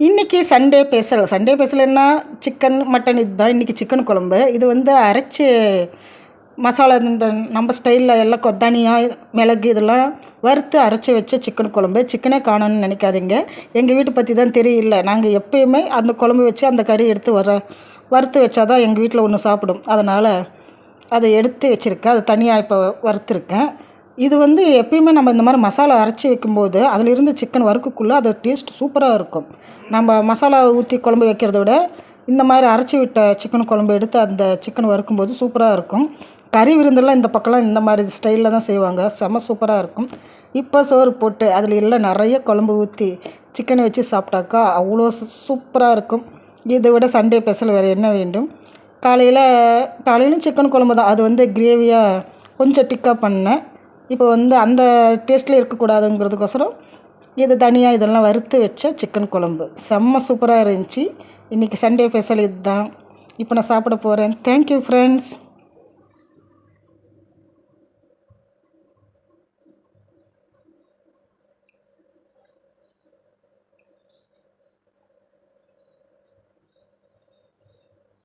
இன்றைக்கி Sunday special. Sunday பேசலைன்னா chicken mutton இதுதான் இன்றைக்கி சிக்கன் குழம்பு. இது வந்து அரைச்சி மசாலா இந்த நம்ம ஸ்டைலில் எல்லாம் கொத்தானியா மிளகு இதெல்லாம் வறுத்து அரைச்சி வச்ச சிக்கன் குழம்பு. சிக்கனே காணோன்னு நினைக்காதீங்க. எங்கள் வீட்டை பற்றி தான் தெரியல. நாங்கள் எப்பயுமே அந்த குழம்பு வச்சு அந்த கறி எடுத்து வர வறுத்து வச்சா தான் எங்கள் வீட்டில் ஒன்று சாப்பிடும். அதனால் அதை எடுத்து வச்சுருக்கேன். அதை தனியாக இப்போ வறுத்துருக்கேன். இது வந்து எப்பயுமே நம்ம இந்த மாதிரி மசாலா அரைச்சி வைக்கும்போது அதிலிருந்து சிக்கன் வறுக்குக்குள்ளே அது டேஸ்ட் சூப்பராக இருக்கும். நம்ம மசாலா ஊற்றி குழம்பு வைக்கிறத விட இந்த மாதிரி அரைச்சி விட்ட சிக்கன் குழம்பு எடுத்து அந்த சிக்கன் வறுக்கும்போது சூப்பராக இருக்கும். கறி விருந்தெல்லாம் இந்த பக்கம்லாம் இந்த மாதிரி ஸ்டைலில் தான் செய்வாங்க. செம சூப்பராக இருக்கும். இப்போ சோறு போட்டு அதில் எல்லாம் நிறைய குழம்பு ஊற்றி சிக்கனை வச்சு சாப்பிட்டாக்கா அவ்வளோ சூப்பராக இருக்கும். இதை விட சண்டே ஸ்பெஷல் வேறு என்ன வேண்டும்? காலையில் காலையிலும் சிக்கன் குழம்பு தான். அது வந்து கிரேவியாக கொஞ்சம் டிக்காக பண்ணேன். இப்போ வந்து அந்த டேஸ்ட்டில் இருக்கக்கூடாதுங்கிறதுக்கோசரம் இது தனியாக இதெல்லாம் வறுத்து வச்ச சிக்கன் குழம்பு. செம்ம சூப்பராக இருந்துச்சு. இன்றைக்கி சண்டே ஸ்பெஷல் இதுதான். இப்போ நான் சாப்பிட போகிறேன் தேங்க்யூ ஃப்ரெண்ட்ஸ்